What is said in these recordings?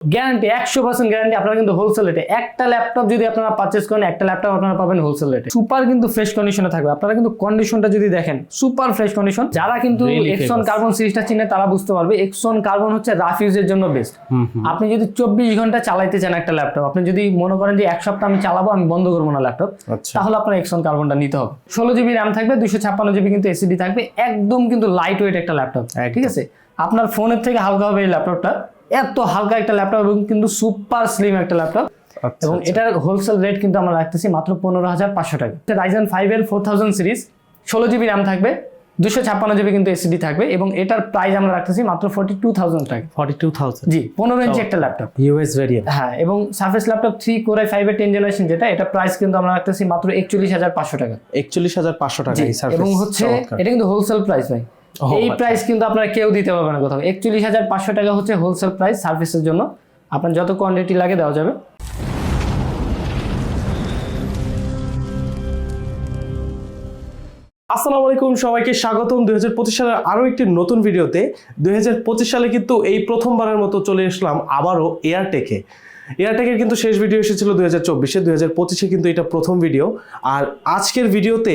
Guarantee একশো percent guarantee আপনারা কিন্তু হোলসেল রেটে একটা ল্যাপটপ যদি আপনারা পারচেস করেন একটা ল্যাপটপ আপনারা পাবেন হোলসেল রেটে সুপার কিন্তু ফ্রেশ কন্ডিশনে থাকবে। আপনারা কিন্তু কন্ডিশনটা যদি দেখেন সুপার ফ্রেশ কন্ডিশন যারা কিন্তু এক্সন কার্বন সিরিজটা চিনে তারা বুঝতে পারবে এক্সন কার্বন হচ্ছে রাফ ইউজের জন্য বেস্ট আপনি যদি চব্বিশ ঘণ্টা চালাইতে চান একটা ল্যাপটপ আপনি যদি মনে করেন যে এক সপ্তাহ আমি চালাবো আমি বন্ধ করব না ল্যাপটপ আচ্ছা। তাহলে আপনার এক্সন কার্বনটা নিতে হবে। ষোলো জিবি র্যাম থাকবে দুশো ছাপ্পান্ন জিবি কিন্তু এসিডি থাকবে একদম কিন্তু লাইট ওয়েট একটা ল্যাপটপ ঠিক আছে? আপনার ফোনের থেকে হালকা হবে এই ল্যাপটপটা এত হালকা একটা ল্যাপটপ এবং কিন্তু সুপার স্লিম একটা ল্যাপটপ আচ্ছা, এবং এটার হোলসেল রেট কিন্তু আমরা রাখতেছি মাত্র পনেরো হাজার পাঁচশো টাকা। রাইজেন ফাইভ এর ফোর থাউজেন্ড সিরিজ ষোলো জিবি র্যাম থাকবে দুশো ছাপ্পান্ন জিবি কিন্তু এসিডি থাকবে এবং এটার প্রাইস আমরা রাখতেছি মাত্র ফোর্টি টু থাউজেন্ড টাকা। ফর্টি টু থাউজেন্ড জি পনেরো ইঞ্চি একটা ল্যাপটপ ইউএস ভেরিয়েন্ট হ্যাঁ এবং সার্ফেস ল্যাপটপ থ্রি কোরে ফাইভের টেন জেনারেশন যেটা এটা প্রাইস কিন্তু আমরা রাখতেছি মাত্র একচল্লিশ হাজার পাঁচশো টাকা। একচল্লিশ হাজার পাঁচশো টাকা এবং হচ্ছে এটা কিন্তু হোলসেল প্রাইস ভাই। এই আচ্ছা। প্রাইস কিন্তু আপনারা কেউ দিতে পারবে না কোথাও। একচল্লিশ হাজার পাঁচশো টাকা হচ্ছে হোলসেল প্রাইস সার্ভিসের জন্য। আপনার যত কোয়ান্টিটি লাগে দেওয়া যাবে। আসসালামু আলাইকুম সবাইকে স্বাগতম। দুই হাজার পঁচিশ সালের আরও একটি নতুন ভিডিওতে। দুই হাজার পঁচিশ সালে কিন্তু এই প্রথমবারের মতো চলে আসলাম আবারও এয়ারটেকে এয়ারটেকের কিন্তু শেষ ভিডিও এসেছিল দুই হাজার চব্বিশে, দুই হাজার পঁচিশে কিন্তু এটা প্রথম ভিডিও আর আজকের ভিডিওতে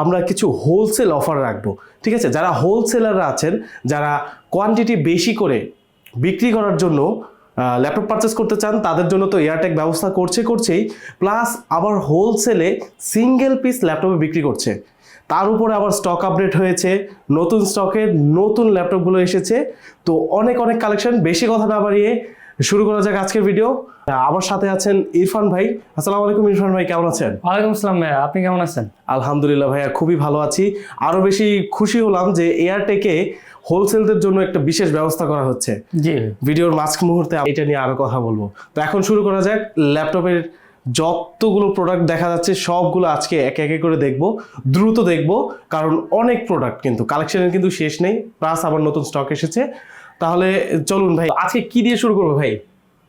আমরা কিছু হোলসেল অফার রাখব, ঠিক আছে? যারা হোলসেলাররা আছেন, যারা কোয়ান্টিটি বেশি করে বিক্রি করার জন্য ল্যাপটপ পারচেস করতে চান, তাদের জন্য তো এয়ারটেক ব্যবস্থা করছে করছেই প্লাস আবার হোলসেলে সিঙ্গেল পিস ল্যাপটপে বিক্রি করছে। তার উপরে আবার স্টক আপডেট হয়েছে, নতুন স্টকের নতুন ল্যাপটপগুলো এসেছে। তো অনেক অনেক কালেকশন বেশি কথা না বাড়িয়ে শুরু করা যাক আজকের ভিডিও আমার সাথে আছেন ইরফান ভাই। আসসালামু আলাইকুম ইরফান ভাই কেমন আছেন? ওয়ালাইকুম আসসালাম ভাইয়া আপনি কেমন আছেন? আলহামদুলিল্লাহ ভাইয়া খুবই ভালো আছি। আরও বেশি খুশি হলাম যে এয়ারটেকে হোলসেলদের জন্য একটা বিশেষ ব্যবস্থা করা হচ্ছে। জি। ভিডিওর মাঝ মুহূর্তে এটা নিয়ে আরও কথা বলব। তো এখন শুরু করা যাক ল্যাপটপের যতগুলো প্রোডাক্ট দেখা যাচ্ছে সবগুলো আজকে একে একে করে দেখব দ্রুত দেখব কারণ অনেক প্রোডাক্ট কিন্তু কালেকশনের কিন্তু শেষ নেই প্লাস আবার নতুন স্টক এসেছে। তাহলে চলুন ভাই আজকে কি দিয়ে শুরু করব ভাই?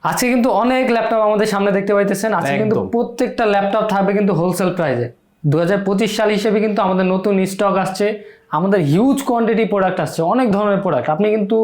আজকে কিন্তু অনেক ল্যাপটপ আমাদের সামনে দেখতে পাইতেছেন। আজকে কিন্তু প্রত্যেকটা ল্যাপটপ থাকবে কিন্তু হোলসেল প্রাইসে দু সাল হিসেবে কিন্তু আমাদের নতুন স্টক আসছে। আমাদের হিউজ কোয়ান্টিটি প্রোডাক্ট আসছে অনেক ধরনের প্রোডাক্ট আপনি কিন্তু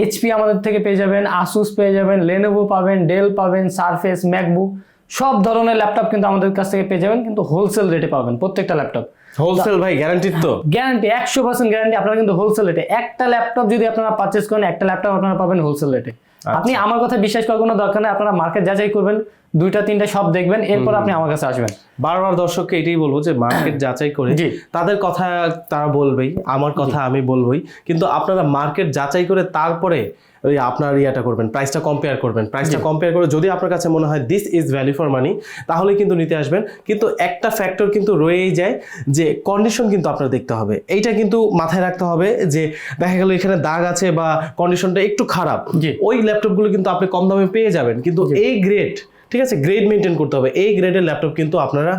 এইচপি আমাদের থেকে পেয়ে যাবেন আসুস পেয়ে যাবেন লেনোভো পাবেন ডেল পাবেন সারফেস ম্যাকবুক সব ধরনের ল্যাপটপ কিন্তু আমাদের কাছ থেকে পেয়ে যাবেন কিন্তু হোলসেল রেটে পাবেন প্রত্যেকটা ল্যাপটপ হোলসেল ভাই গ্যারান্টি তো? গ্যারান্টি একশো পার্সেন্ট গ্যারান্টি আপনারা কিন্তু হোলসেল রেটে একটা ল্যাপটপ যদি আপনারা পারচেস করেন একটা ল্যাপটপ আপনারা পাবেন হোলসেল রেটে আপনি আমার কথা বিশ্বাস করার কোনো দরকার নেই আপনারা মার্কেট যাচাই করবেন দুইটা তিনটা সব দেখবেন এরপর আপনি আমার কাছে আসবেন। বারবার দর্শককে এটাই বলব যে মার্কেট যাচাই করে। তাদের কথা তারা বলবেই আমার কথা আমি বলবোই। কিন্তু আপনারা মার্কেট যাচাই করে তারপরে ওই আপনার ইয়াটা করবেন প্রাইসটা কম্পেয়ার করবেন। প্রাইসটা কম্পেয়ার করে যদি আপনার কাছে মনে হয় this is value for money তাহলে কিন্তু নিতে আসবেন। কিন্তু একটা ফ্যাক্টর কিন্তু রয়েই যায় যে কন্ডিশন কিন্তু আপনার দেখতে হবে। এইটা কিন্তু মাথায় রাখতে হবে যে দেখা গেল এখানে দাগ আছে বা কন্ডিশনটা একটু খারাপ। ওই ল্যাপটপগুলো কিন্তু আপনি কম দামে পেয়ে যাবেন। কিন্তু এই গ্রেড ঠিক আছে গ্রেড মেনটেন করতে হবে। এই গ্রেডের ল্যাপটপ কিন্তু আপনারা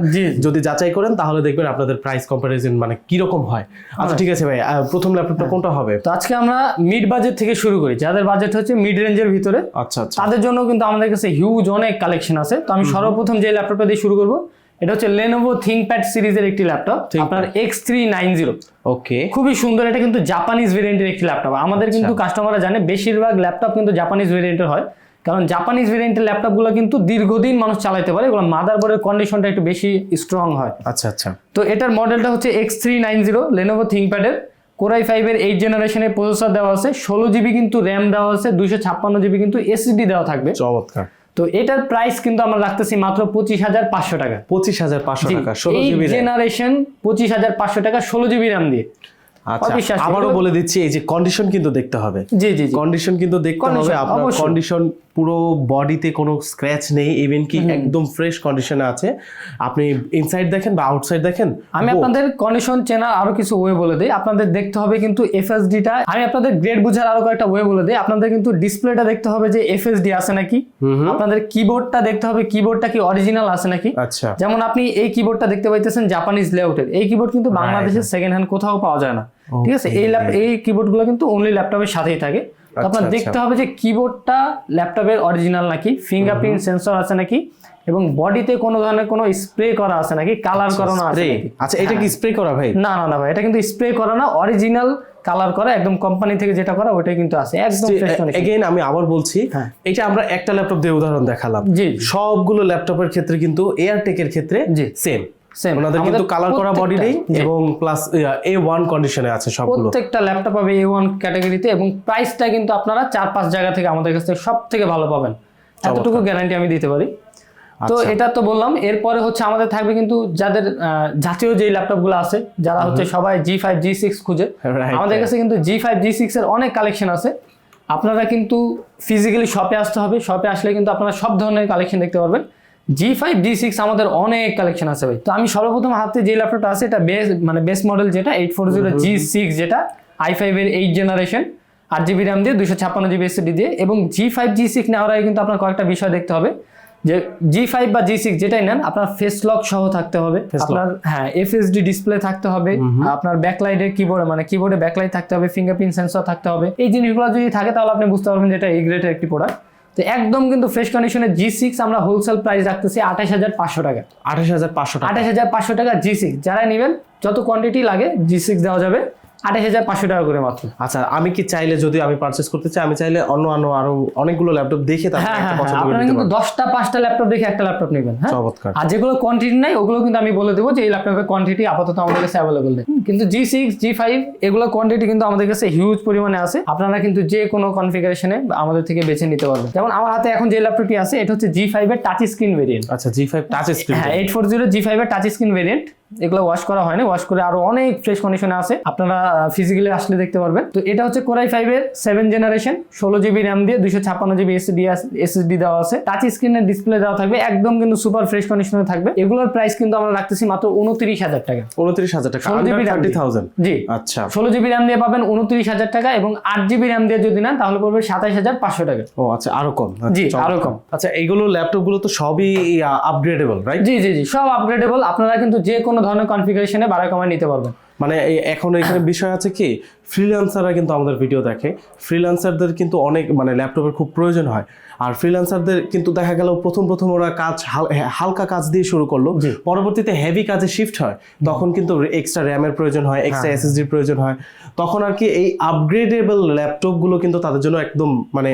যদি যাচাই করেন তাহলে দেখবেন আপনাদের প্রাইস কম্পারিজন মানে কীরকম হয়। আচ্ছা ঠিক আছে ভাই প্রথম ল্যাপটপটা কোনটা হবে? তো আজকে আমরা মিড বাজেট থেকে শুরু করি। যাদের বাজেট হচ্ছে মিড রেঞ্জের ভিতরে আচ্ছা আচ্ছা। তাদের জন্য কিন্তু আমাদের কাছে হিউজ অনেক কালেকশন আছে। তো আমি সর্বপ্রথম যে ল্যাপটপটা দিয়ে শুরু করব এটা হচ্ছে লেনোভো থিংকপ্যাড সিরিজের একটি ল্যাপটপ আপনার X three nine zero okay. খুবই সুন্দর এটা কিন্তু জাপানিজ ভেরিয়েন্টের একটি ল্যাপটপ আমাদের কিন্তু কাস্টমাররা জানে বেশিরভাগ ল্যাপটপ কিন্তু জাপানিজ ভেরিয়েন্টের হয়। কারণ জাপানিজ ভেরিয়েন্টের ল্যাপটপগুলো কিন্তু দীর্ঘদিন মানুষ চালাতে পারে এগুলো মাদারবোর্ডের কন্ডিশনটা একটু বেশি স্ট্রং হয়। আচ্ছা আচ্ছা। তো এটার মডেলটা হচ্ছে X three nine zero Lenovo থিংকপ্যাডের core i ফাইভের এইট জেনারেশনের প্রসেসর দেওয়া আছে ষোলো জিবি কিন্তু র্যাম দেওয়া আছে দুইশো ছাপ্পান্ন জিবি কিন্তু এসএসডি দেওয়া থাকবে। চমৎকার। তো এটার প্রাইস কিন্তু আমরা রাখতেছি মাত্র পঁচিশ হাজার পাঁচশো টাকা। পঁচিশ হাজার পাঁচশো টাকা ষোলো জিবি জেনারেশন পঁচিশ হাজার পাঁচশো টাকা ষোলো জিবি র্যাম দিয়ে। আচ্ছা। আবারও বলে দিচ্ছি এই যে কন্ডিশন কিন্তু দেখতে হবে। জি জি জি। কন্ডিশন কিন্তু দেখতে হবে আপনার কন্ডিশন পুরো বডিতে কোনো স্ক্র্যাচ নেই ইভেন কি একদম ফ্রেশ কন্ডিশনে আছে। আপনি ইনসাইড দেখেন বা আউটসাইড দেখেন আমি আপনাদের কন্ডিশন চেনার আরও কিছু ওয়ে বলে দিই। আপনাদের দেখতে হবে কিন্তু এফএসডিটা আমি আপনাদের গ্রেড বুঝার আরও কয়েকটা ওয়ে বলে দিই। আপনাদের কিন্তু ডিসপ্লেটা দেখতে হবে যে এফএসডি আছে নাকি। আপনাদের কিবোর্ডটা দেখতে হবে কিবোর্ডটা কি অরিজিনাল আছে নাকি। আচ্ছা। যেমন আপনি এই কিবোর্ডটা দেখতে পাইতেছেন জাপানিজ লেআউটের এই কিবোর্ড কিন্তু বাংলাদেশের সেকেন্ড হ্যান্ড কোথাও পাওয়া যায় না। ঠিক আছে? এই ল্যাপ এই কিবোর্ডগুলো কিন্তু অনলি ল্যাপটপের সাথেই থাকে। তো আপনার আচ্ছা, দেখতে হবে যে কিবোর্ডটা ল্যাপটপের অরিজিনাল নাকি ফিঙ্গারপ্রিন্ট সেন্সর আছে নাকি এবং বডিতে কোনো ধরনের কোনো স্প্রে করা আছে নাকি কালার করানো আছে আচ্ছা এটা কি স্প্রে করা ভাই? না না না ভাই এটা কিন্তু স্প্রে করা না অরিজিনাল কালার করা একদম কোম্পানি থেকে যেটা করা ওটাই কিন্তু আছে একদম এগেইন আমি আবার বলছি হ্যাঁ। এটা আমরা একটা ল্যাপটপ দিয়ে উদাহরণ দেখালাম। জি সবগুলো ল্যাপটপের ক্ষেত্রে কিন্তু এয়ারটেকের ক্ষেত্রে সেম ওনাদের কিন্তু কালার করা বডি নেই এবং প্লাস এ ওয়ান কন্ডিশনে আছে সবগুলো। প্রত্যেকটা ল্যাপটপ পাবে এ ওয়ান ক্যাটাগরিতে এবং প্রাইসটা কিন্তু আপনারা চার পাঁচ জায়গা থেকে আমাদের কাছ থেকে সব থেকে ভালো পাবেন। এতটুকু গ্যারান্টি আমি দিতে পারি। তো আচ্ছা। এটা তো বললাম এরপরে হচ্ছে আমাদের থাকবে কিন্তু যাদের জাতীয় যেই ল্যাপটপগুলো আছে যারা হচ্ছে সবাই জি ফাইভ জি সিক্স খুঁজে আমাদের কাছে কিন্তু জি ফাইভ জি সিক্স এর অনেক কালেকশন আছে। আপনারা কিন্তু ফিজিক্যালি শপে আসতে হবে শপে আসলে কিন্তু আপনারা সব ধরনের কালেকশন দেখতে পারবেন। জি ফাইভ জি সিক্স আমাদের অনেক কালেকশন আছে ভাই। তো আমি সর্বপ্রথম হাতে যে ল্যাপটপটা আছে এটা বেস মানে বেস মডেল যেটা eight four zero G six যেটা আই ফাইভ এর এইট জেনারেশন আট জিবি র্যাম দিয়ে দুশো ছাপ্পান্ন জিবি এসএসডি দিয়ে এবং জি ফাইভ জি সিক্স নেওয়ার আগে কিন্তু আপনার কয়েকটা বিষয় দেখতে হবে। যে জি ফাইভ বা জি সিক্স যেটাই নেন আপনার ফেস লক সহ থাকতে হবে। আপনার হ্যাঁ এফএসডি ডিসপ্লে থাকতে হবে। আপনার ব্যাকলাইটের কিবোর্ড মানে কিবোর্ডে ব্যাকলাইট থাকতে হবে ফিঙ্গারপ্রিন্ট সেন্সর থাকতে হবে। এই জিনিসগুলো যদি থাকে তাহলে আপনি বুঝতে পারবেন যে এটা এই গ্রেডের একটি প্রোডাক্ট তো একদম কিন্তু ফ্রেশ কন্ডিশনে জি সিক্স আমরা হোলসেল প্রাইস রাখতেছি আঠাশ হাজার পাঁচশো টাকা। আঠাশ হাজার পাঁচশো টাকা। আঠাশ হাজার পাঁচশো টাকা জি সিক্স যারা নেবেন যত কোয়ান্টিটি লাগে জি সিক্স দেওয়া যাবে। আঠাশ হাজার পাঁচশো টাকা করে মাত্র। আচ্ছা আমি কি চাইলে যদি আমি পারচেস করতে চাই আমি চাইলে অন্য অন্য আরও অনেকগুলো ল্যাপটপ দেখে হ্যাঁ হ্যাঁ করে আপনারা কিন্তু দশটা পাঁচটা ল্যাপটপ দেখে একটা ল্যাপটপ নেবেন হ্যাঁ? চমৎকার। আর যেগুলো কোয়ান্টিটি নাই ওগুলো কিন্তু আমি বলে দেবো যে এই ল্যাপটপের কোয়ান্টিটি আপাতত আমাদের কাছে অ্যাভেলেবল নেই। কিন্তু জি সিক্স জি ফাইভ এগুলো কোয়ান্টিটি কিন্তু আমাদের কাছে হিউজ পরিমাণে আছে। আপনারা কিন্তু যে কোনো কনফিগারেশনে আমাদের থেকে বেছে নিতে পারবেন। যেমন আমার হাতে এখন যে ল্যাপটপটি আছে এটা হচ্ছে জি ফাইভ এর টাচ স্ক্রিন ভেরিয়েন্ট আচ্ছা জি ফাইভ টাচ স্ক্রিন হ্যাঁ eight four zero G five এর টাচ স্ক্রিন ভেরিয়েন্ট এগুলো ওয়াশ করা হয়নি ওয়াশ করে আরও অনেক ফ্রেশ কন্ডিশনে আছে। আপনারা ফিজিক্যালি আসলে দেখতে পারবেন। তো এটা হচ্ছে কোরাই ফাইভ এর সেভেন জেনারেশন ষোলো জিবি র্যাম দিয়ে দুশো ছাপ্পান্ন জিবি এসএসডি এসএসডি দেওয়া আছে। টাচ স্ক্রিনের ডিসপ্লে দেওয়া থাকবে একদম কিন্তু সুপার ফ্রেশ কন্ডিশনে থাকবে। এগুলোর প্রাইস কিন্তু আমরা রাখতেছি মাত্র উনত্রিশ হাজার টাকা। উনত্রিশ হাজার টাকা। ষোলো জিবি থার্টি থাউজেন্ড জি। আচ্ছা। ষোলো জিবি র্যাম দিয়ে পাবেন উনত্রিশ হাজার টাকা এবং আট জিবি র্যাম দিয়ে যদি নেন তাহলে পড়বে সাতাইশ হাজার পাঁচশো টাকা। ও আচ্ছা আরও কম। আচ্ছা, জি, আরও কম। আচ্ছা এইগুলো ল্যাপটপগুলো তো সবই আপগ্রেডেবল রাইট জি জি জি সব আপগ্রেডেবল আপনারা কিন্তু যে কোনো ধরনের কনফিগারেশনে বাড়া কমায় নিতে পারবেন। মানে এখন এখানে বিষয় আছে কি? ফ্রিল্যান্সাররা কিন্তু আমাদের ভিডিও দেখে। ফ্রিল্যান্সারদের কিন্তু অনেক মানে ল্যাপটপের খুব প্রয়োজন হয়। আর ফ্রিল্যান্সারদের কিন্তু দেখা গেল প্রথম প্রথম ওরা কাজ হালকা কাজ দিয়ে শুরু করল। পরবর্তীতে হেভি কাজে শিফট হয়। তখন কিন্তু এক্সট্রা র্যামের প্রয়োজন হয় এক্সট্রা এসএসডির প্রয়োজন হয়। তখন আর কি এই আপগ্রেডেবল ল্যাপটপগুলো কিন্তু তাদের জন্য একদম মানে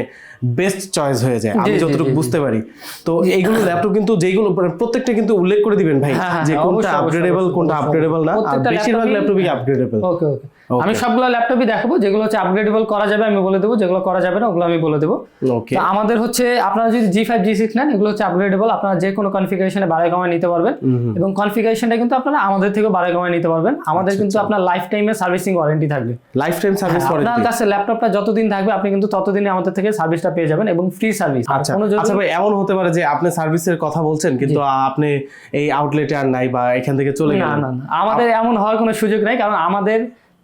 বেস্ট চয়েস হয়ে যায়। আমি যতটুকু। বুঝতে পারি। তো এইগুলো ল্যাপটপ কিন্তু যেগুলো মানে প্রত্যেকটা কিন্তু উল্লেখ করে দিবেন ভাই হ্যাঁ, হ্যাঁ, যে হ্যাঁ, কোনটা আপগ্রেডেবল কোনটা। আপগ্রেডেবল না। বেশিরভাগ ল্যাপটপই আপগ্রেডেবল ওকে ওকে আমি সবগুলো ল্যাপটপই দেখাবো যেগুলো হচ্ছে আপগ্রেডেবল করা যাবে আমি বলে দেবো যেগুলো করা যাবে না ওগুলো আমি বলে দেবো। তো আমাদের হচ্ছে আপনারা যদি জি ফাইভ জি সিক্স নেন এগুলো হচ্ছে আপগ্রেডেবল আপনারা যে কোনো কনফিগারেশনে বাড়াই কমায় নিতে পারবেন। এবং কনফিগারেশনটা কিন্তু আপনারা আমাদের থেকেও বাড়াই কমায় নিতে পারবেন। আমাদের আচ্ছা, কিন্তু আপনার লাইফ টাইমের সার্ভিসিং ওয়ারেন্টি থাকবে। লাইফ টাইম সার্ভিস ওয়ারেন্টি আপনার কাছে ল্যাপটপটা যতদিন থাকবে আপনি কিন্তু ততদিনে আমাদের থেকে সার্ভিসটা পেয়ে যাবেন এবং ফ্রি সার্ভিস আচ্ছা আচ্ছা ভাই এমন হতে পারে যে আপনি সার্ভিসের কথা বলছেন কিন্তু আপনি এই আউটলেটে আর নাই বা এখান থেকে চলে গেলেন। না না। আমাদের এমন হওয়ার কোনো সুযোগ নাই কারণ আমাদের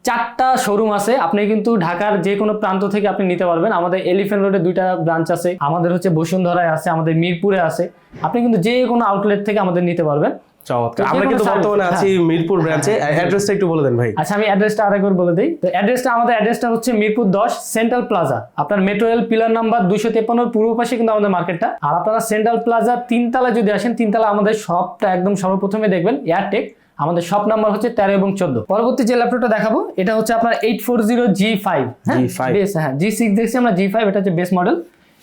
চারটা শোরুম আছে। আপনি কিন্তু ঢাকার যে কোনো প্রান্ত থেকে আপনি নিতে পারবেন। আমাদের এলিফেন্ট রোডে দুইটা ব্রাঞ্চ আছে। আমাদের হচ্ছে বসুন্ধরায় আছে আমাদের মিরপুরে আছে। আপনি কিন্তু যে কোনো আউটলেট থেকে আমাদের নিতে পারবেন। চমৎকার। আমরা কিন্তু বর্তমানে আছি মিরপুর ব্রাঞ্চে অ্যাড্রেসটা একটু বলে দেন ভাই। আচ্ছা আমি অ্যাড্রেসটা আরেকবার বলে দিই। তো অ্যাড্রেসটা আমাদের অ্যাড্রেসটা হচ্ছে মিরপুর দশ সেন্ট্রাল প্লাজা আপনার মেট্রো রেল পিলার নাম্বার পূর্ব পাশে কিন্তু আমাদের মার্কেটটা আর আপনারা সেন্ট্রাল প্লাজা তিনতলা যদি আসেন তিনতলা আমাদের শপটা একদম সর্বপ্রথমে দেখবেন এয়ারটেক আমাদের সব নাম্বার হচ্ছে তেরো এবং চোদ্দ। পরবর্তী যে ল্যাপটপটা দেখাবো এটা হচ্ছে আপনার eight four zero G five G5 base হ্যাঁ জি সিক্স দেখছি আমরা জি ফাইভ এটা হচ্ছে বেস মডেল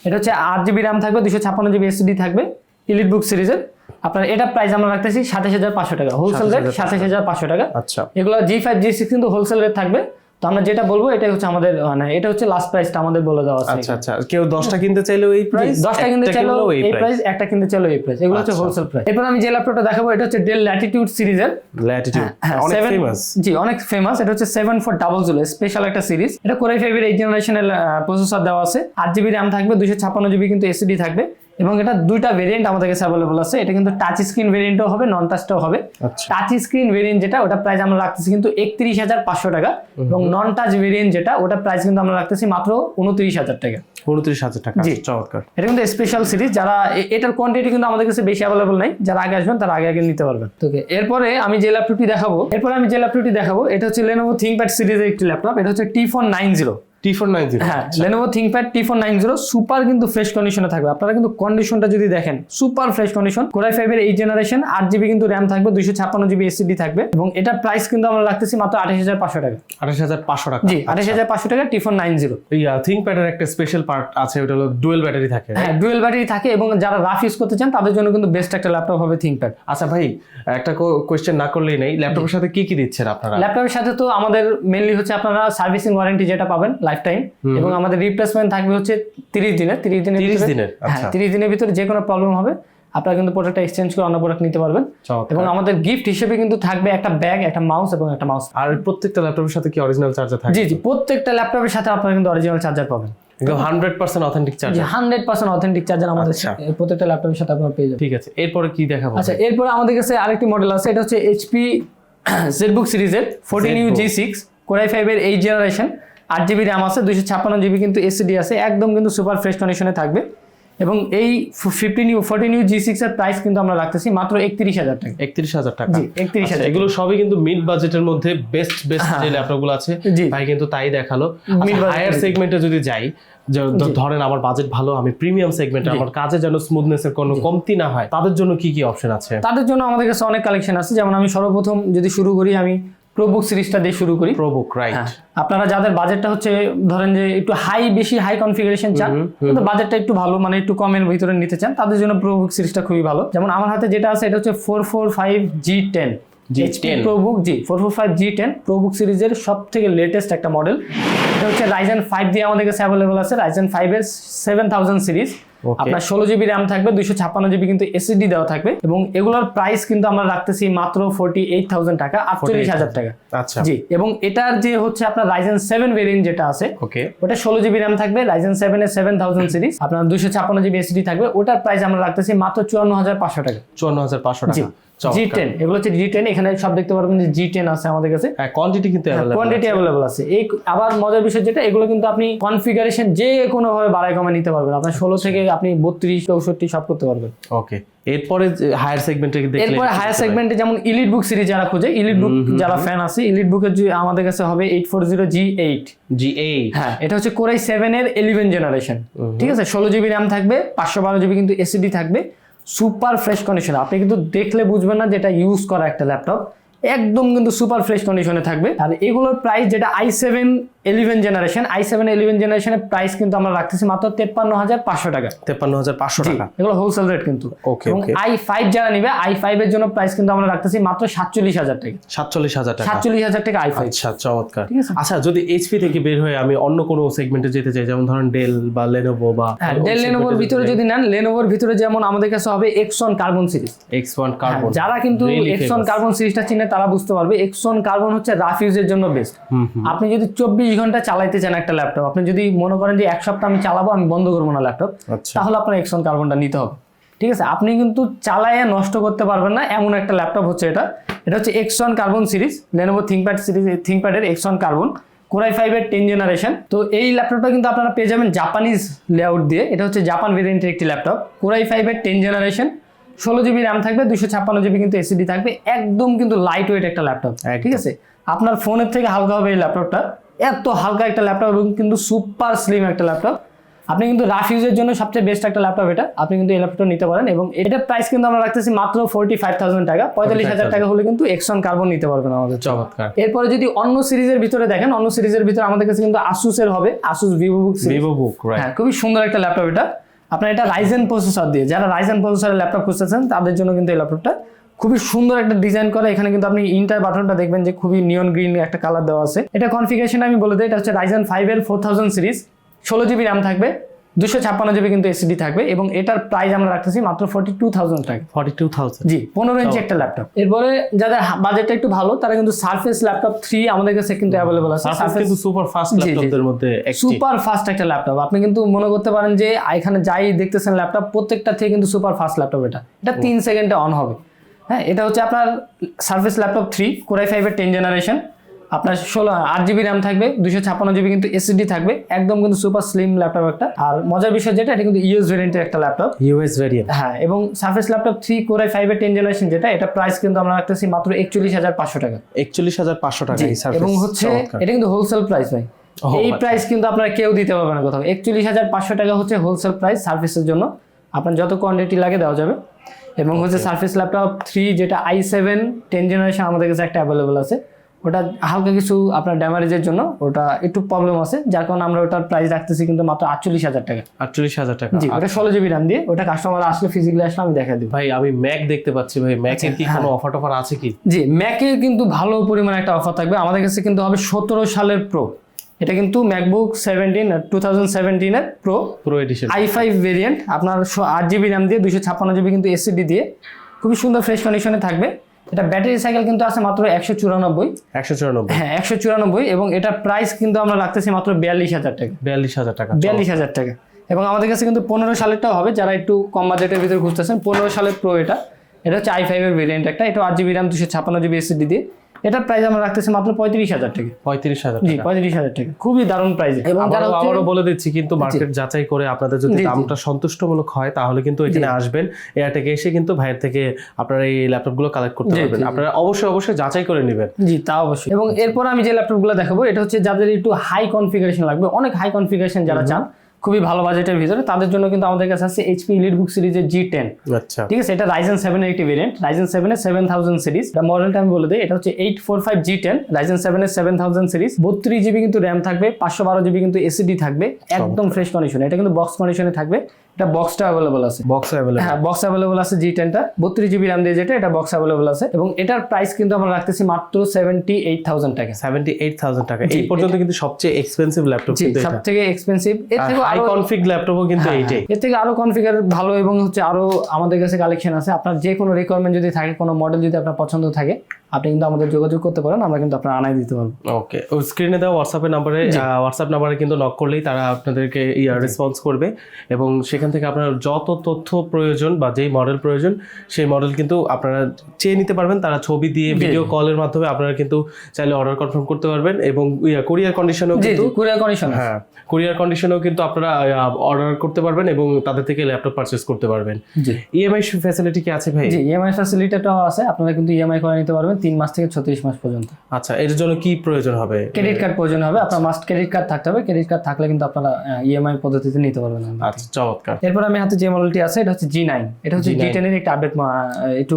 এটা হচ্ছে আট জিবি র্যাম থাকবে দুশো ছাপ্পান্ন জিবি এসডি থাকবে ইলিট বুক সিরিজের আপনার এটা প্রাইস আমরা রাখতেছি সাতাশ হাজার পাঁচশো টাকা হোলসেল রেট সাতাশ হাজার পাঁচশো। টাকা। আচ্ছা। এগুলো জি ফাইভ জি সিক্স কিন্তু হোলসেল রেট থাকবে। তো আমরা যেটা বলব এটাই হচ্ছে আমাদের মানে এটা হচ্ছে লাস্ট প্রাইসটা আমাদের বলে দেওয়া আছে। আচ্ছা আচ্ছা। কেউ দশটা কিনতে চাইলেও এই প্রাইস কিনতে চাইলো এই এই প্রাইস একটা কিনতে চাইলো এই প্রাইস এগুলো হচ্ছে আচ্ছা। হোলসেল প্রাইস এরপর আমি যে ল্যাপটপটা দেখাবো এটা হচ্ছে ডেল ল্যাটিটিউড সিরিজের। ল্যাটিটিউড হ্যাঁ, অনেক ফেমাস জি অনেক ফেমাস এটা হচ্ছে seven four double zero special একটা সিরিজ এটা কোরাই ফাইভের এইট জেনারেশনের প্রসেসর দেওয়া আছে। আট জিবি র্যাম থাকবে দুশো ছাপ্পান্ন জিবি কিন্তু এসিডি থাকবে। এবং এটা দুইটা ভেরিয়েন্ট আমাদের কাছে অ্যাভেলেবল আছে। এটা কিন্তু টাচ স্ক্রিন ভেরিয়েন্টও হবে নন টাচটাও হবে। আচ্ছা। টাচ স্ক্রিন ভেরিয়েন্ট যেটা ওটা প্রাইস আমরা রাখতেছি কিন্তু একত্রিশ হাজার পাঁচশো টাকা। এবং নন টাচ ভেরিয়েন্ট যেটা ওটা প্রাইস কিন্তু আমরা রাখতেছি মাত্র উনত্রিশ হাজার টাকা। উনত্রিশ হাজার টাকা জি। চমৎকার। এটা কিন্তু স্পেশাল সিরিজ যারা এটার কোয়ান্টিটি কিন্তু আমাদের কাছে বেশি অ্যাভেলেবল নাই। যারা আগে আসবেন তারা আগে আগে নিতে পারবেন। তো এরপরে আমি যে ল্যাপটপটি দেখাবো এরপরে আমি যে ল্যাপটপটি দেখাবো এটা হচ্ছে লেনোভো থিংকপ্যাড সিরিজের একটি ল্যাপটপ এটা হচ্ছে T four nine zero T T four nine zero হ্যাঁ সুপার কিন্তু ফ্রেশ কন্ডিশনে থাকবে। আপনারা কিন্তু কন্ডিশনটা যদি দেখেন সুপার ফ্রেশ কন্ডিশন কোরাই ফাইভের এই জেনারেশন কিন্তু থাকবে থাকবে এবং প্রাইস কিন্তু আমরা রাখতেছি মাত্র আঠাশ হাজার পাঁচশো টাকা। আঠাশ হাজার পাঁচশো টাকা। জি আঠাশ হাজার পাঁচশো টাকা প্যাডের একটা স্পেশাল পার্ট আছে ওটা হলো ডুয়েল ব্যাটারি থাকে। হ্যাঁ ডুয়েল ব্যাটারি থাকে এবং যারা রাফ ইউজ করতে চান তাদের জন্য কিন্তু বেস্ট একটা ল্যাপটপ হবে থিংকপ্যাড আচ্ছা ভাই একটা কোয়েশ্চেন না করলেই নেই। ল্যাপটপের সাথে কি কি দিচ্ছেন আপনারা? ল্যাপটপের সাথে তো আমাদের মেনলি হচ্ছে আপনারা সার্ভিসিং ওয়ারেন্টি যেটা পাবেন লাইফ টাইম এবং আমাদের রিপ্লেসমেন্ট থাকবে হচ্ছে তিরিশ দিনের তিরিশ দিনের 30 ভিতরে- দিনের, হ্যাঁ আচ্ছা। তিরিশ দিনের ভিতরে যে কোনো প্রবলেম হবে আপনারা কিন্তু প্রোডাক্টটা এক্সচেঞ্জ করে অন্য প্রোডাক্ট নিতে পারবেন। এবং আমাদের গিফট হিসেবে কিন্তু থাকবে একটা ব্যাগ একটা মাউস এবং একটা মাউস আর প্রত্যেকটা ল্যাপটপের সাথে কি অরিজিনাল চার্জার থাকে জি জি প্রত্যেকটা ল্যাপটপের সাথে আপনারা কিন্তু অরিজিনাল চার্জার পাবেন। একদম হান্ড্রেড পার্সেন্ট অথেন্টিক জি charger hundred percent authentic charger আমাদের আচ্ছা। প্রত্যেকটা ল্যাপটপের সাথে আপনারা পেয়ে যাবেন। ঠিক আছে এরপরে কি দেখাবো আচ্ছা এরপরে আমাদের কাছে আরেকটি মডেল আছে এটা হচ্ছে এইচপি সিরিজের fourteen U G six core i ফাইভের এই জেনারেশন আট জিবি র্যাম আছে দুইশো ছাপ্পান্ন জিবি কিন্তু এসিডি আছে একদম কিন্তু সুপার ফ্রেশ কন্ডিশনে থাকবে। এবং এই fifteen U fourteen U G six এর প্রাইস কিন্তু আমরা রাখতেছি মাত্র একত্রিশ হাজার টাকা। একত্রিশ হাজার টাকা। জি, 31,000 আচ্ছা, এগুলো সবই কিন্তু মিড বাজেটের মধ্যে বেস্ট বেস্ট যে ল্যাপটপগুলো আছে। ভাই কিন্তু তাই দেখাল। Budget higher. সেগমেন্টে যদি যাই ধরেন আমার বাজেট ভালো আমি প্রিমিয়াম সেগমেন্টে আমার কাজে যেন স্মুথনেস এর কোনো কমতি না হয় তাদের জন্য কি কি অপশন আছে? তাদের জন্য আমাদের কাছে অনেক কালেকশন আছে যেমন আমি সর্বপ্রথম যদি শুরু করি আমি প্রোবুক সিরিজটা দিয়ে শুরু করি। প্রোবুক রাইট হ্যাঁ আপনারা যাদের বাজেটটা হচ্ছে ধরেন যে একটু হাই বেশি হাই কনফিগারেশন চান কিন্তু বাজেটটা একটু ভালো মানে একটু কমের ভিতরে নিতে চান তাদের জন্য প্রোবুক সিরিজটা খুবই ভালো। যেমন আমার হাতে যেটা আছে এটা হচ্ছে four four five G ten G10 ProBook G four four five G ten ProBook সিরিজের সব থেকে লেটেস্ট একটা মডেল এটা হচ্ছে রাইজেন ফাইভ দিয়ে আমাদের কাছে অ্যাভেলেবল আছে রাইজেন ফাইভের সেভেন থাউজেন্ড সিরিজ. আপনার ষোলো জিবি র্যাম থাকবে দুইশো ছাপ্পান্ন জিবি কিন্তু এসএসডি দেওয়া থাকবে এবং এগুলোর প্রাইস কিন্তু আমরা রাখতেছি মাত্র ফোরটি এইট থাউজেন্ড টাকা আটচল্লিশ হাজার টাকা। আচ্ছা। জি এবং এটার যে হচ্ছে আপনার রাইজেন সেভেন ভেরিয়েন্ট যেটা আছে ওকে ওটা ষোলো জিবি র্যাম থাকবে রাইজেন সেভেন এর সেভেন থাউজেন্ড সিরিজ আপনার দুইশো ছাপ্পান্ন জিবি এসিডি থাকবে ওটার প্রাইস আমরা রাখতেছি মাত্র চুয়ান্ন হাজার পাঁচশো টাকা। চুয়ান্ন হাজার পাঁচশো টাকা। জি টেন এগুলো হচ্ছে জি টেন এখানে সব দেখতে পারবেন যে জি টেন আছে আমাদের কাছে। হ্যাঁ কোয়ান্টিটি কিন্তু কোয়ান্টিটি অ্যাভেলেবল আছে। এই আবার মজার বিষয় যেটা এগুলো কিন্তু আপনি কনফিগারেশন যে কোনো ভাবে কমে নিতে পারবেন। আপনার ষোলো থেকে আপনি বত্রিশ চৌষট্টি সব করতে পারবেন। ওকে এরপরে হায়ার সেগমেন্টে দেখলে এরপরে হায়ার সেগমেন্টে যেমন ইলিট বুক সিরিজ যারা খোঁজে ইলিট বুক যারা ফ্যান আছে ইলিট বুকের যে আমাদের কাছে হবে eight four zero G eight G eight হ্যাঁ এটা হচ্ছে কোরাই সেভেন এর ইলেভেন জেনারেশন ঠিক আছে? ষোলো জিবি র্যাম থাকবে পাঁচশো বারো জিবি কিন্তু এসিডি থাকবে। সুপার ফ্রেশ কন্ডিশন আপনি কিন্তু দেখলে বুঝবেন না যেটা ইউজ করা একটা ল্যাপটপ একদম কিন্তু সুপার ফ্রেশ কন্ডিশনে থাকবে। আর এগুলোর প্রাইস যেটা I seven eleven generation I seven eleven জেনারেশনের প্রাইস কিন্তু আমরা রাখতেছি মাত্র তেপ্পান্ন হাজার পাঁচশো টাকা। তেপ্পান্ন হাজার পাঁচশো টাকা। এগুলো হোলসেল রেট কিন্তু। ওকে আই ফাইভ যারা নিবে আই ফাইভ এর জন্য প্রাইস কিন্তু আমরা রাখতেছি মাত্র সাতচল্লিশ হাজার টাকা। সাতচল্লিশ হাজার টাকা। সাতচল্লিশ হাজার টাকা আই ফাইভ। আচ্ছা চমৎকার। ঠিক আছে। আচ্ছা যদি এইচপি থেকে বের হয়ে আমি অন্য কোনো সেগমেন্টে যেতে চাই যেমন ধরেন ডেল বা লেনোভো বা হ্যাঁ ডেল লেনোভোর ভিতরে যদি নেন লেনোভোর ভিতরে যেমন আমাদের কাছে হবে X one carbon series X one carbon যারা কিন্তু এক্সন কার্বন সিরিজটা চিনে তারা বুঝতে পারবে এক্সন কার্বন হচ্ছে রাফিউজের জন্য বেস্ট আপনি যদি চব্বিশ ঘণ্টা চালাইতে চান একটা ল্যাপটপ আপনি যদি মনে করেন যে এক সপ্তাহ আমি চালাবো আমি বন্ধ করব না ল্যাপটপ আচ্ছা। তাহলে আপনার এক্সন কার্বনটা নিতে হবে। ঠিক আছে? আপনি কিন্তু চালায় নষ্ট করতে পারবেন না এমন একটা ল্যাপটপ হচ্ছে এটা। এটা হচ্ছে X one carbon series Lenovo ThinkPad series থিঙ্কপ্যাডের X one carbon core i ফাইভের টেন জেনারেশন তো এই ল্যাপটপটা কিন্তু আপনারা পেয়ে যাবেন জাপানিজ লেআউট দিয়ে। এটা হচ্ছে জাপান ভেরিয়েন্টের একটি ল্যাপটপ কোরাই ফাইভের টেন জেনারেশন ষোলো জিবি র্যাম থাকবে দুশো ছাপ্পান্ন জিবি কিন্তু এসিডি থাকবে। একদম কিন্তু লাইট ওয়েট একটা ল্যাপটপ। ঠিক আছে? আপনার ফোনের থেকে হালকা হবে এই ল্যাপটপটা এত হালকা একটা ল্যাপটপ এবং কিন্তু সুপার স্লিম একটা ল্যাপটপ আপনি কিন্তু রাফ ইউজের জন্য সবচেয়ে বেস্ট একটা ল্যাপটপ এটা। আপনি কিন্তু এই ল্যাপটপ নিতে পারেন এবং এটার প্রাইস কিন্তু আমরা রাখতেছি মাত্র ফোর্টি ফাইভ থাউজেন্ড টাকা। পঁয়তাল্লিশ হাজার টাকা হলে কিন্তু এক্সন কার্বন নিতে পারবেন আমাদের চমৎকার। এরপরে যদি অন্য সিরিজের ভিতরে দেখেন অন্য সিরিজের ভিতরে আমাদের কাছে কিন্তু আসুসের হবে। আসুস ভিভো বুক ভিভো বুক হ্যাঁ খুবই সুন্দর একটা ল্যাপটপ এটা। আপনার এটা রাইজেন প্রসেসর দিয়ে যারা রাইজেন প্রসেসরের ল্যাপটপ খুঁজতেছেন তাদের জন্য কিন্তু এই ল্যাপটপটা খুবই সুন্দর একটা ডিজাইন করা। এখানে কিন্তু আপনি ইন্টার বাটনটা দেখবেন যে খুবই নিয়ন গ্রিন একটা কালার দেওয়া আছে। এটা কনফিগারেশন আমি বলে দিই এটা হচ্ছে রাইজেন ফাইভ এর ফোর থাউজেন্ড সিরিজ ষোলো জিবি র্যাম থাকবে দুশো ছাপ্পান্ন জিবি কিন্তু এসিডি থাকবে এবং এটার প্রাইস আমরা রাখতেছি মাত্র ফোর্টি টু থাউজেন্ড টাকা। ফর্টি টু থাউজেন্ড জি পনেরো ইঞ্চি একটা ল্যাপটপ এরপরে যাদের বাজেটটা একটু ভালো তারা কিন্তু সার্ফেস ল্যাপটপ থ্রি আমাদের কাছে কিন্তু অ্যাভেলেবল আছে। সারফেস কিন্তু সুপার ফাস্ট ল্যাপটপদের মধ্যে সুপার ফাস্ট একটা ল্যাপটপ আপনি কিন্তু মনে করতে পারেন যে এখানে যাই দেখতেছেন ল্যাপটপ প্রত্যেকটা থেকে কিন্তু সুপার ফাস্ট ল্যাপটপ এটা। এটা তিন সেকেন্ডে অন হবে। হ্যাঁ এটা হচ্ছে আপনার Surface laptop three core i ফাইভের টেন জেনারেশন আপনার ষোলো আট জিবি র্যাম থাকবে দুশো ছাপ্পান্ন জিবি কিন্তু এসএসডি থাকবে একদম কিন্তু সুপার স্লিম ল্যাপটপ একটা। আর মজার বিষয় যেটা এটা কিন্তু ইউএস ভেরিয়েন্টের একটা ল্যাপটপ ইউএস ভেরিয়েন্ট হ্যাঁ এবং Surface laptop three core i ফাইভের টেন জেনারেশন যেটা এটা প্রাইস কিন্তু আমরা রাখতেছি মাত্র একচল্লিশ হাজার পাঁচশো টাকা। একচল্লিশ হাজার পাঁচশো টাকা এবং হচ্ছে এটা কিন্তু হোলসেল প্রাইস ভাই। এই আচ্ছা। প্রাইস কিন্তু আপনারা কেউ দিতে পারবে না কোথাও। একচল্লিশ হাজার পাঁচশো টাকা হচ্ছে হোলসেল প্রাইস সার্ভিসের জন্য। আপনার যত কোয়ান্টিটি লাগে দেওয়া যাবে। এবং হচ্ছে সার্ভিস ল্যাপটপ থ্রি যেটা আই সেভেন টেন জেনারেশন আমাদের কাছে একটা অ্যাভেলেবল আছে। ওটা হালকা কিছু আপনার ড্যামারেজের জন্য ওটা একটু প্রবলেম আছে। যার কারণে আমরা ওটার প্রাইস রাখতেছি কিন্তু মাত্র আটচল্লিশ হাজার টাকা। আটচল্লিশ হাজার টাকা। জি ওটা ষোলো জিবি র্যাম দিয়ে ওটা কাস্টমার আসলে ফিজিক্যালি আসলে আমি দেখা দিই ভাই আমি ম্যাক দেখতে পাচ্ছি ভাই। ম্যাকের কি হ্যাঁ। কোনো অফার টফার আছে কি? জি ম্যাকে কিন্তু ভালো পরিমাণে একটা অফার থাকবে। আমাদের কাছে কিন্তু হবে সতেরো সালের প্রো এটা কিন্তু MacBook seventeen two thousand সেভেন্টিনের pro pro edition I five variant আপনার আট জিবি র্যাম দিয়ে দুশো ছাপ্পান্ন জিবি কিন্তু এসিডি দিয়ে। খুবই সুন্দর ফ্রেশ কন্ডিশনে থাকবে। এটা ব্যাটারি সাইকেল কিন্তু আছে মাত্র একশো চুরানব্বই। একশো চুরানব্বই। হ্যাঁ একশো চুরানব্বই এবং এটার প্রাইস কিন্তু আমরা রাখতেছি মাত্র বিয়াল্লিশ হাজার টাকা। বিয়াল্লিশ হাজার টাকা। বিয়াল্লিশ হাজার টাকা। এবং আমাদের কাছে কিন্তু পনেরো সালেরটাও হবে যারা একটু কম বাজেটের ভিতরে খুঁজতেছেন পনেরো সালের প্রো এটা। এটা হচ্ছে আই ফাইভের ভেরিয়েন্ট একটা এটা আট জিবি র্যাম দুশো ছাপ্পান্ন জিবি এসিডি দিয়ে। এটার প্রাইস আমরা রাখতেছি মাত্র পঁয়ত্রিশ হাজার টাকা। পঁয়ত্রিশ হাজার জি পঁয়ত্রিশ হাজার টাকা। খুবই দারুণ প্রাইস এবং যারা আবারও বলে দিচ্ছি কিন্তু মার্কেট যাচাই করে আপনাদের যদি। দামটা সন্তুষ্টমূলক হয় তাহলে কিন্তু এখানে আসবেন। এয়ারটেকে এসে কিন্তু ভাইয়ের থেকে আপনারা এই ল্যাপটপগুলো কালেক্ট করতে পারবেন। আপনারা অবশ্যই অবশ্যই যাচাই করে নেবেন। জি তা অবশ্যই। এবং এরপর আমি যে ল্যাপটপগুলো দেখাবো এটা হচ্ছে যাদের একটু হাই কনফিগারেশন লাগবে অনেক হাই কনফিগারেশন যারা চান খুবই ভালো বাজেটের ভিতরে। তাদের জন্য কিন্তু আমাদের কাছে আছে এইচপি ইলিট বুক সিরিজের জি টেন আচ্ছা। ঠিক আছে এটা রাইজেন সেভেন এর একটি ভেরিয়েন্ট রাইজেন সেভেন এর সেভেন থাউজেন্ড সিরিজ মডেলটা আমি বলে দিই এটা হচ্ছে eight four five G ten Ryzen seven এর সেভেন থাউজেন্ড সিরিজ বত্রিশ জিবি কিন্তু র্যাম থাকবে পাঁচশো বারো জিবি কিন্তু এসিডি থাকবে। একদম ফ্রেশ কন্ডিশনে এটা কিন্তু বক্স কন্ডিশনে থাকবে। এটা বক্সটা অ্যাভেলেবল আছে। বক্স অ্যাভেলেবল হ্যাঁ বক্স অ্যাভেলেবল আছে জি টেনটা বত্রিশ জিবি র্যাম দিয়ে যেটা এটা বক্স অ্যাভেলেবল আছে। এবং এটার প্রাইস কিন্তু আমরা রাখতেছি মাত্র সেভেন্টি এইট থাউজেন্ড টাকা। সেভেন্টি এইট থাউজেন্ড টাকা এই পর্যন্ত কিন্তু সবচেয়ে এক্সপেন্সিভ ল্যাপটপ কিন্তু সব থেকে এক্সপেন্সিভ এর থেকে আরও কনফিগ ল্যাপটপও কিন্তু হ্যাঁ, এইটাই। এর থেকে আরও কনফিগার ভালো এবং হচ্ছে আরও আমাদের কাছে কালেকশন আছে। আপনার যে কোনো রিকোয়ারমেন্ট যদি থাকে কোনো মডেল যদি আপনার পছন্দ থাকে আপনি কিন্তু আমাদের যোগাযোগ করতে পারেন আমরা কিন্তু আপনার আনাই দিতে পারব। ওকে স্ক্রিনে দেওয়া হোয়াটসঅ্যাপের নাম্বারে হোয়াটসঅ্যাপ নাম্বারে কিন্তু নক করলেই তারা আপনাদেরকে ইয়া রেসপন্স করবে এবং সেখান থেকে আপনার যত তথ্য প্রয়োজন বা যেই মডেল প্রয়োজন সেই মডেল কিন্তু আপনারা চেয়ে নিতে পারবেন। তারা ছবি দিয়ে ভিডিও কলের মাধ্যমে আপনারা কিন্তু চাইলে অর্ডার কনফার্ম করতে পারবেন এবং ইয়া কুরিয়ার কন্ডিশনেও কিন্তু কুরিয়ার কন্ডিশন হ্যাঁ কুরিয়ার কন্ডিশনেও কিন্তু আপনারা অর্ডার করতে পারবেন এবং তাদের থেকে ল্যাপটপ পারচেস করতে পারবেন। ইএমআই ফ্যাসিলিটি কি আছে ভাই? জি ইএমআই ফ্যাসিলিটিটাও আছে আপনারা কিন্তু ইএমআই করে নিতে পারবেন। তিন মাস থেকে ছত্রিশ মাস পর্যন্ত। আচ্ছা এর জন্য কি প্রয়োজন হবে? ক্রেডিট কার্ড প্রয়োজন হবে আপনার মাস্ট ক্রেডিট কার্ড থাকতে হবে ক্রেডিট কার্ড থাকলে কিন্তু আপনারা ইএমআই পদ্ধতিতে নিতে পারবেন আচ্ছা চমৎকার। এরপর আমি হাতে যে মডেলটি আছে এটা হচ্ছে জি নাইন এটা হচ্ছে জি টেনের একটা আপডেট একটু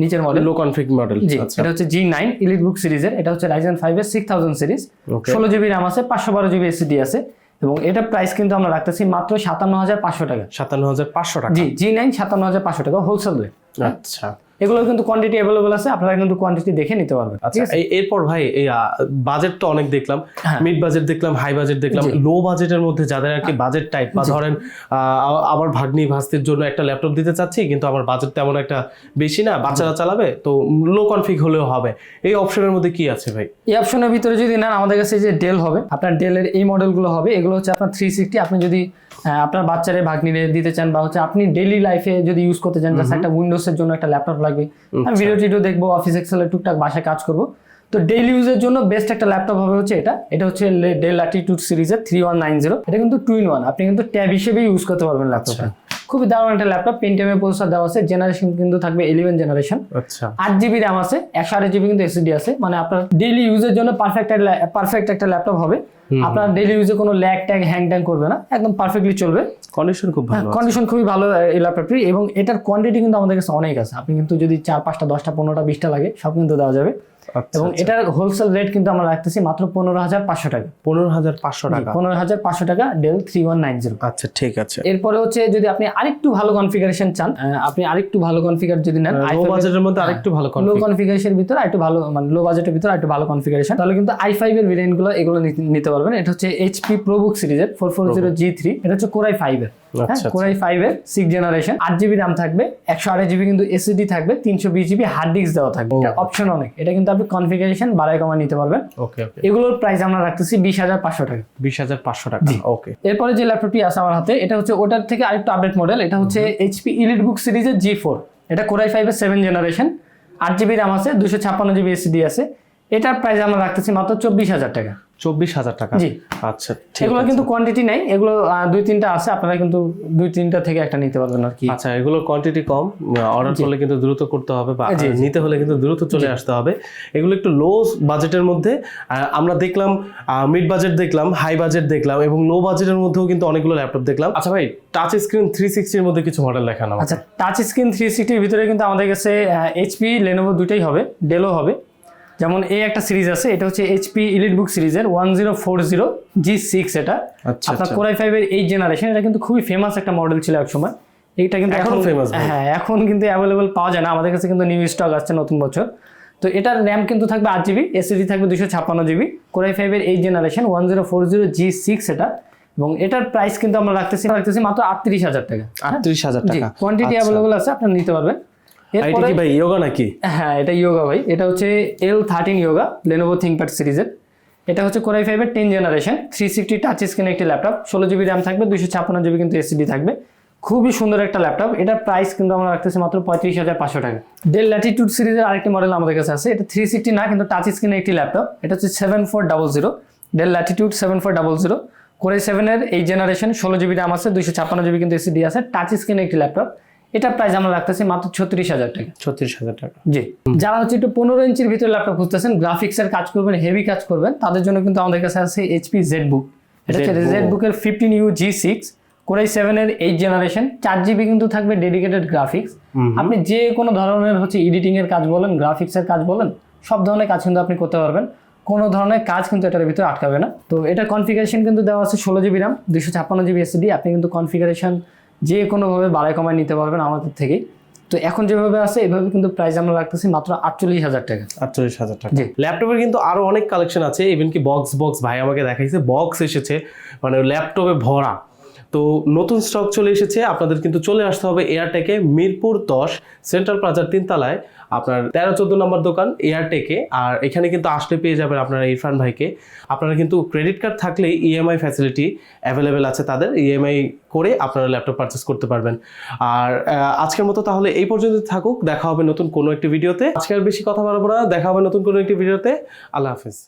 নিচের model low config model G এটা হচ্ছে জি নাইন ইলিট বুক সিরিজের এটা হচ্ছে রাইজেন ফাইভ এর সিক্স থাউজেন্ড সিরিজ ষোলো জিবি র্যাম আছে পাঁচশো বারো জিবি এসিডি আছে। এবং এটা প্রাইস কিন্তু আমরা রাখতেছি মাত্র সাতান্ন হাজার পাঁচশো টাকা। সাতান্ন হাজার পাঁচশো টাকা। জি জি নাইন সাতান্ন হাজার পাঁচশো টাকা হোলসেল রেট আচ্ছা। এগুলো কিন্তু কোয়ান্টিটি অ্যাভেলেবল আছে আপনারা কিন্তু কোয়ান্টিটি দেখে নিতে পারবেন। আচ্ছা এরপর ভাই এই বাজেট তো অনেক দেখলাম হ্যাঁ। মিড বাজেট দেখলাম হাই বাজেট দেখলাম লো বাজেটের মধ্যে যাদের আর কি বাজেট টাইপ বা ধরেন আমার ভাগ্নি ভাস্তির জন্য একটা ল্যাপটপ দিতে চাচ্ছি কিন্তু আমার বাজেট তেমন একটা বেশি না বাচ্চারা চালাবে তো লো কনফিগ হলেও হবে। এই অপশনের মধ্যে কি আছে ভাই? এই অপশনের ভিতরে যদি নেন আমাদের কাছে যে ডেল হবে আপনার ডেলের এই মডেলগুলো হবে এগুলো হচ্ছে আপনার থ্রি সিক্সটি আপনি যদি আপনার বাচ্চারে ভাগ্নিরে দিতে চান বা হচ্ছে আপনি ডেইলি লাইফে যদি ইউজ করতে চান জাস্ট একটা উইন্ডোজের জন্য একটা ল্যাপটপ লাগবে। আমি ভিডিও টিডিও দেখব অফিস এক্সেলের টুকটাক বাসায় কাজ করব। তো ডেইলি ইউজের জন্য বেস্ট একটা ল্যাপটপ হবে হচ্ছে এটা। এটা হচ্ছে ডেল ল্যাটিটিউড সিরিজের থ্রি ওয়ান নাইন জিরো এটা কিন্তু টু ইন ওয়ান আপনি কিন্তু ট্যাব হিসেবে ইউজ করতে পারবেন ল্যাপটপটা খুবই দারুণ একটা ল্যাপটপ পেন্টিএমের প্রসেসর দেওয়া আছে। জেনারেশন কিন্তু থাকবে ইলেভেন জেনারেশন আচ্ছা। আট জিবি র্যাম আছে একশো আট জিবি কিন্তু এসিডি আছে। মানে আপনার ডেইলি ইউজের জন্য পারফেক্ট পারফেক্ট একটা ল্যাপটপ হবে। আপনার ডেইলি ইউজে কোনো ল্যাগ ট্যাগ হ্যাং ট্যাং করবে না একদম পারফেক্টলি চলবে। কন্ডিশন খুব ভালো কন্ডিশন খুবই ভালো এই ল্যাপটপটি এবং এটার কোয়ান্টিটি কিন্তু আমাদের কাছে অনেক আছে। আপনি কিন্তু যদি চার পাঁচটা দশটা পনেরোটা বিশটা লাগে সব কিন্তু দেওয়া যাবে। আচ্ছা এবং এটার হোলসেল রেট কিন্তু আমরা রাখতেছি মাত্র পনেরো হাজার পাঁচশো টাকা। পনেরো হাজার পাঁচশো টাকা। পনেরো হাজার পাঁচশো টাকা Dell three one nine zero আচ্ছা ঠিক আছে। এরপরে হচ্ছে যদি আপনি আরেকটু ভালো কনফিগারেশন চান আপনি আরেকটু ভালো কনফিগার যদি নেন লো বাজেটের মধ্যে আরেকটু ভালো লো কনফিগ কনফিগারেশনের ভিতরে একটু ভালো মানে লো বাজেটের ভিতরে একটু ভালো কনফিগারেশন তাহলে কিন্তু আই ফাইভ এর ভেরিয়েন্টগুলো এগুলো নিতে- নিতে পারবেন এটা হচ্ছে এইচপি প্রোবুক সিরিজের four four zero G three এটা হচ্ছে কোরাই ফাইভ এর। আচ্ছা কোরাই ফাইভ এর সিক্স জেনারেশন আট জিবি র্যাম থাকবে একশো আড়াই জিবি কিন্তু এসিডি থাকবে তিনশো বিশ জিবি হার্ড ডিস্ক দেওয়া থাকবে। এটা অপশন অনেক। এটা কিন্তু আপনি কনফিগারেশন বাড়াই কমা নিতে পারবেন। ওকে এগুলোর প্রাইস আমরা রাখতেছি বিশ হাজার পাঁচশো টাকা। বিশ হাজার পাঁচশো টাকা। ওকে এরপরে যে ল্যাপটপটি আছে আমার হাতে এটা হচ্ছে ওটার থেকে আরেকটু আপডেট মডেল এটা হচ্ছে এইচপি ইলিট বুক সিরিজের জি ফোর এটা কোরাই ফাইভের সেভেন জেনারেশন আট জিবি র্যাম আছে দুশো ছাপ্পান্ন জিবি এসিডি আছে। এটার প্রাইস আমরা রাখতেছি মাত্র চব্বিশ হাজার টাকা। চব্বিশ হাজার টাকা। জি। আচ্ছা এগুলো কিন্তু কোয়ান্টিটি নেই এগুলো দুই তিনটা আছে আপনারা কিন্তু দুই তিনটা থেকে একটা নিতে পারবেন আর কি। আচ্ছা এগুলোর কোয়ান্টিটি কম অর্ডার করলে কিন্তু দ্রুত করতে হবে বা। নিতে হলে কিন্তু দ্রুত চলে আসতে হবে। এগুলো একটু লো বাজেটের মধ্যে আমরা দেখলাম মিড বাজেট দেখলাম হাই বাজেট দেখলাম এবং লো বাজেটের মধ্যেও কিন্তু অনেকগুলো ল্যাপটপ দেখলাম। আচ্ছা ভাই টাচ স্ক্রিন থ্রি সিক্সটির মধ্যে কিছু মডেল দেখানো আচ্ছা টাচ স্ক্রিন থ্রি সিক্সটির ভিতরে কিন্তু আমাদের কাছে এইচপি লেনোভো দুইটাই হবে ডেলও হবে। যেমন এই একটা সিরিজ আছে এটা হচ্ছে এইচপি ইলিট বুক সিরিজের one zero four zero G six এটা। আচ্ছা আপনার আচ্ছা কোরাই ফাইভের এইট জেনারেশন এটা কিন্তু খুবই ফেমাস একটা মডেল ছিল এক সময় এইটা কিন্তু এখনও ভাই। হ্যাঁ এখন কিন্তু অ্যাভেলেবল পাওয়া যায় না। আমাদের কাছে কিন্তু নিউ স্টক আসছে নতুন বছর। তো এটার র্যাম কিন্তু থাকবে আট জিবি এসএসডি থাকবে দুশো ছাপ্পান্ন জিবি কোরাই ফাইভের এই generation one zero four zero G six এটা। এবং এটার প্রাইস কিন্তু আমরা রাখতেছি রাখতেছি মাত্র আটত্রিশ হাজার টাকা। আটত্রিশ হাজার টাকা। কোয়ান্টিটি অ্যাভেলেবল আছে আপনারা নিতে পারবেন। এটা কি ভাই ইয়োগা নাকি? হ্যাঁ এটা ইয়োগা ভাই। এটা হচ্ছে L thirteen Yoga Lenovo ThinkPad সিরিজের এটা হচ্ছে কোরাই ফাইভের ten generation three sixty touch screen একটি ল্যাপটপ ষোলো জিবি র্যাম থাকবে দুশো ছাপ্পান্ন জিবি কিন্তু এসিডি থাকবে। খুবই সুন্দর একটা ল্যাপটপ এটার প্রাইস কিন্তু আমরা রাখতেছি মাত্র পঁয়ত্রিশ হাজার পাঁচশো টাকা। ডেল ল্যাটিটিউড সিরিজের আরেকটি মডেল আমাদের কাছে আছে। এটা থ্রি সিক্সটি না কিন্তু টাচ স্ক্রিনের একটি ল্যাপটপ এটা হচ্ছে seven four double zero Dell Latitude seven four double zero core i সেভেনের এই জেনারেশন ষোলো জিবি র্যাম আছে দুশো ছাপ্পান্ন জিবি কিন্তু এসিডি আছে। টাচ স্ক্রিনের একটি ল্যাপটপ এটার প্রাইস আমরা রাখতেছি মাত্র ছত্রিশ হাজার টাকা। ছত্রিশ হাজার টাকা। জি। যারা হচ্ছে একটু পনেরো ইঞ্চির ভিতরে ল্যাপটপ খুঁজতেছেন গ্রাফিক্সের কাজ করবেন হেভি কাজ করবেন তাদের জন্য কিন্তু আমাদের কাছে আছে এইচপি জেড বুক এটা হচ্ছে। জেড বুকের fifteen U G six core i সেভেনের এইট জেনারেশন চার জিবি কিন্তু থাকবে ডেডিকেটেড গ্রাফিক্স আপনি যে কোনো ধরনের হচ্ছে এডিটিং এর কাজ বলেন গ্রাফিক্সের কাজ বলেন সব ধরনের কাজ কিন্তু আপনি করতে পারবেন। কোনো ধরনের কাজ কিন্তু এটার ভিতরে আটকাবে না। তো এটা কনফিগারেশন কিন্তু দেওয়া আছে ষোলো জিবি র্যাম দুশো ছাপ্পান্ন জিবি এসডি আপনি কিন্তু কনফিগারেশন যে কোনোভাবে বাড়ায় কমায় নিতে পারবেন আমাদের থেকে তো এখন যেভাবে আছে এভাবে কিন্তু প্রাইস আমরা রাখতেছি মাত্র আটচল্লিশ হাজার টাকা। আটচল্লিশ হাজার টাকা। ল্যাপটপের কিন্তু আরও অনেক কালেকশন আছে ইভেন কি বক্স বক্স ভাই আমাকে দেখাইছে বক্স এসেছে মানে ল্যাপটপে ভরা। তো নতুন স্টক চলে এসেছে, আপনাদের কিন্তু চলে আসতে হবে এয়ারটেকে মিরপুর দশ সেন্ট্রাল প্লাজার তিনতলায়, আপনার তেরো চোদ্দ নম্বর দোকান এয়ারটেকে আর এখানে কিন্তু আসলে পেয়ে যাবেন আপনারা ইরফান ভাইকে। আপনারা কিন্তু ক্রেডিট কার্ড থাকলেই ইএমআই ফ্যাসিলিটি অ্যাভেলেবেল আছে তাদের ইএমআই করে আপনারা ল্যাপটপ পারচেস করতে পারবেন। আর আজকের মতো তাহলে এই পর্যন্ত থাকুক, দেখা হবে নতুন কোনো একটি ভিডিওতে আজকে আর বেশি কথা বাড়াবো না, দেখা হবে নতুন কোনো একটি ভিডিওতে আল্লাহ হাফিজ।